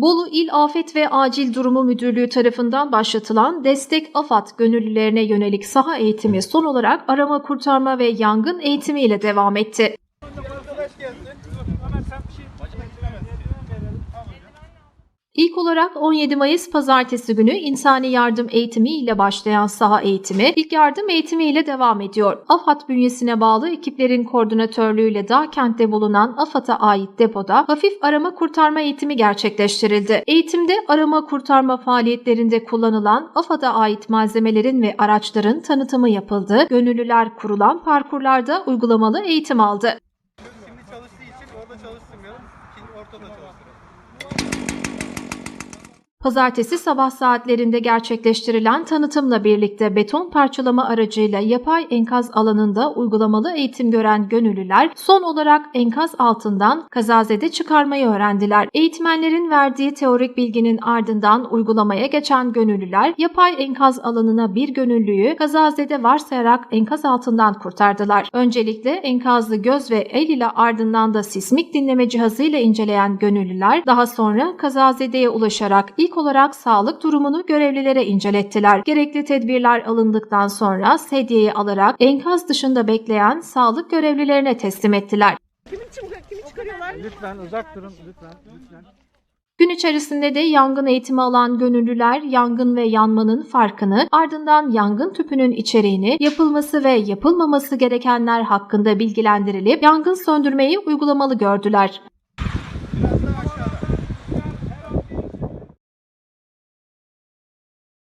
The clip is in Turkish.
Bolu İl Afet ve Acil Durumu Müdürlüğü tarafından başlatılan Destek AFAD gönüllülerine yönelik saha eğitimi son olarak arama kurtarma ve yangın eğitimi ile devam etti. Arkadaş gelsin. Ömer sen bir şey İlk olarak 17 Mayıs Pazartesi günü insani yardım eğitimi ile başlayan saha eğitimi, ilk yardım eğitimi ile devam ediyor. AFAD bünyesine bağlı ekiplerin koordinatörlüğüyle Dağkent'te bulunan AFAD'a ait depoda hafif arama kurtarma eğitimi gerçekleştirildi. Eğitimde arama kurtarma faaliyetlerinde kullanılan AFAD'a ait malzemelerin ve araçların tanıtımı yapıldı. Gönüllüler kurulan parkurlarda uygulamalı eğitim aldı. Şimdi çalıştığı için orada çalıştırmayalım. Şimdi ortada çalıştıralım. Pazartesi sabah saatlerinde gerçekleştirilen tanıtımla birlikte beton parçalama aracıyla yapay enkaz alanında uygulamalı eğitim gören gönüllüler son olarak enkaz altından kazazede çıkarmayı öğrendiler. Eğitmenlerin verdiği teorik bilginin ardından uygulamaya geçen gönüllüler yapay enkaz alanına bir gönüllüyü kazazede varsayarak enkaz altından kurtardılar. Öncelikle enkazlı göz ve el ile ardından da sismik dinleme cihazıyla inceleyen gönüllüler daha sonra kazazedeye ulaşarak ilk olarak sağlık durumunu görevlilere incelettiler. Gerekli tedbirler alındıktan sonra sedyeyi alarak enkaz dışında bekleyen sağlık görevlilerine teslim ettiler. Kimi, kimi çıkarıyorlar? Lütfen uzak durun lütfen. Lütfen. Gün içerisinde de yangın eğitimi alan gönüllüler yangın ve yanmanın farkını, ardından yangın tüpünün içeriğini, yapılması ve yapılmaması gerekenler hakkında bilgilendirilip yangın söndürmeyi uygulamalı gördüler.